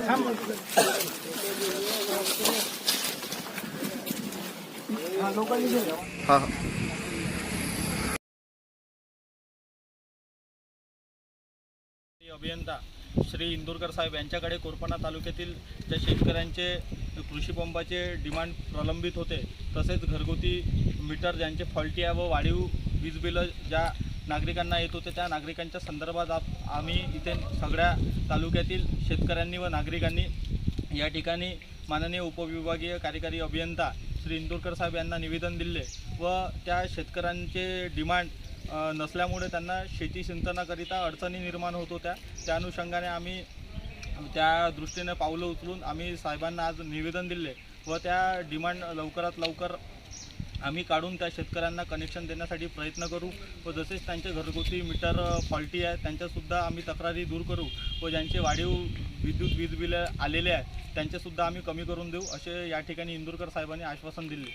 हा हा अभियंता श्री इंदुरकर साहेब यांच्याकडे कोरपणा तालुक्यातील त्या शेतकऱ्यांचे कृषीपंपाचे डिमांड प्रलंबित होते तसेच घरगुती मीटर ज्यांचे फॉल्टी आहे व वाढीव वीज बिलं ज्या नागरिकांना येत होते. त्या नागरिकांच्या संदर्भात आप आम्ही इथे सगळ्या तालुक्यातील शेतकऱ्यांनी व नागरिकांनी या ठिकाणी माननीय उपविभागीय कार्यकारी अभियंता श्री इंदुरकर साहेब यांना निवेदन दिले व त्या शेतकऱ्यांचे डिमांड नसल्यामुळे त्यांना शेती सिंचनाकरिता अडचणी निर्माण होत होत्या. त्या अनुषंगाने आम्ही त्या दृष्टीने पावलं उचलून आम्ही साहेबांना आज निवेदन दिले व त्या डिमांड लवकरात लवकर आम्ही काढून त्या शेतकऱ्यांना कनेक्शन देण्यासाठी प्रयत्न करू. व जसेच त्यांचे घरगुती मीटर फॉल्टी आहे त्यांच्यासुद्धा आम्ही तक्रारी दूर करू. व ज्यांचे वाढीव विद्युत वीज बिल आलेले आहे त्यांचेसुद्धा आम्ही कमी करून देऊ. असे या ठिकाणी इंदूरकर साहेबांनी आश्वासन दिले.